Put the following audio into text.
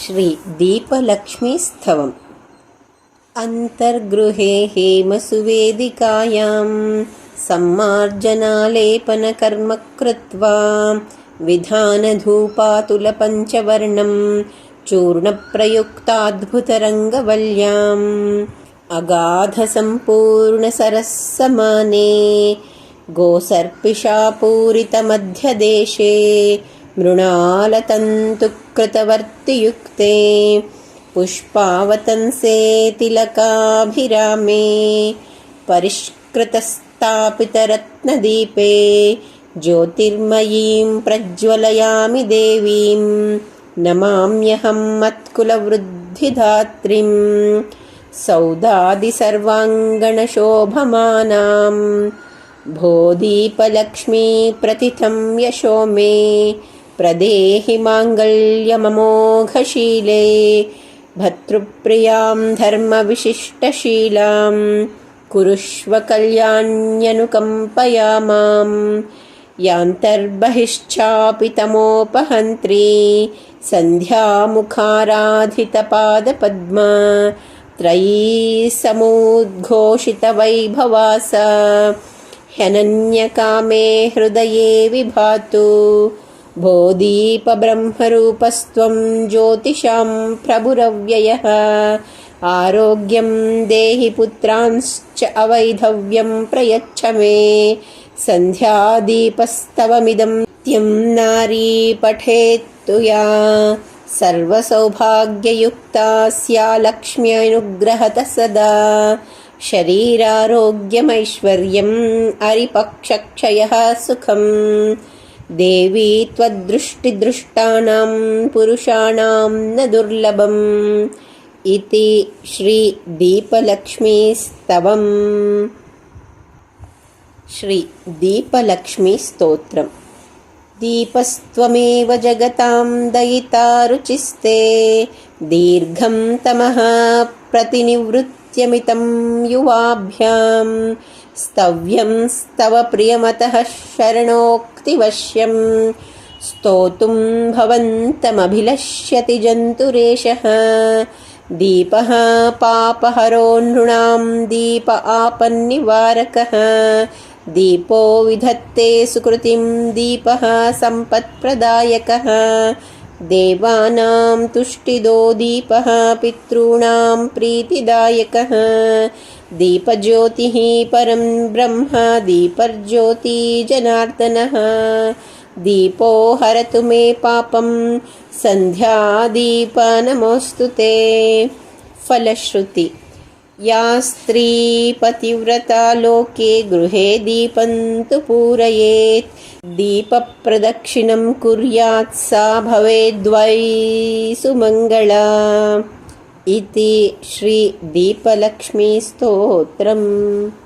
श्रीदीपलक्ष्मीस्थवम् अन्तर्गृहे हेमसुवेदिकायां सम्मार्जनालेपनकर्म कृत्वा विधानधूपातुलपञ्चवर्णं चूर्णप्रयुक्ताद्भुतरङ्गवल्याम् अगाधसम्पूर्णसरस्समाने गोसर्पिषापूरितमध्यदेशे मृणालतन्तुकृतवर्तियुक्ते पुष्पावतंसे तिलकाभिरामे परिष्कृतस्थापितरत्नदीपे ज्योतिर्मयीं प्रज्वलयामि देवीं नमाम्यहं मत्कुलवृद्धिधात्रीं सौदादिसर्वाङ्गणशोभमानां भोदीपलक्ष्मी प्रतिथं यशो मे प्रदेहि माङ्गल्यममोघशीले भर्तृप्रियां धर्मविशिष्टशीलां कुरुष्व कल्याण्यनुकम्पया मां यान्तर्बहिश्चापि तमोपहन्त्री सन्ध्यामुखाराधितपादपद्मा त्रयी समुद्घोषितवैभवास ह्यनन्यकामे हृदये विभातु भोदीपब्रह्मरूपस्त्वं ज्योतिषां प्रभुरव्ययः। आरोग्यं देहि पुत्रांश्च अवैधव्यं प्रयच्छ मे। सन्ध्यादीपस्तवमिदं त्यं नारी पठेत्तु या। सर्वसौभाग्ययुक्ता स्या लक्ष्म्यनुग्रहतः सदा। शरीरारोग्यमैश्वर्यम् अरिपक्षक्षयः सुखम् देवी त्वद्दृष्टिदृष्टानां पुरुषाणां न दुर्लभम् इति श्रीदीपलक्ष्मीस्तवम्। श्रीदीपलक्ष्मीस्तोत्रम्। दीपस्त्वमेव जगतां दयिता रुचिस्ते। दीर्घं तमः प्रतिनिवृत्त्यमितं युवाभ्याम् स्तव्यं स्तव प्रियमतः शरणोक्तिवश्यं स्तोतुं भवन्तमभिलष्यति जन्तुरेशः दीपः पापहरो नृणां दीप आपन्निवारकः दीपो विधत्ते सुकृतिं दीपः सम्पत्प्रदायकः देवानां तुष्टिदो दीपः पितॄणां प्रीतिदायकः दीपज्योतिः परं ब्रह्म दीपर्ज्योतिजनार्दनः दीपो हरतु मे पापं सन्ध्यादीपनमोऽस्तु ते। फलश्रुति। या स्त्री पतिव्रता लोके गृहे दीपं तु पूरयेत्। दीपप्रदक्षिणं कुर्यात् सा भवेद्वै सुमङ्गला इति श्रीदीपलक्ष्मीस्तोत्रम्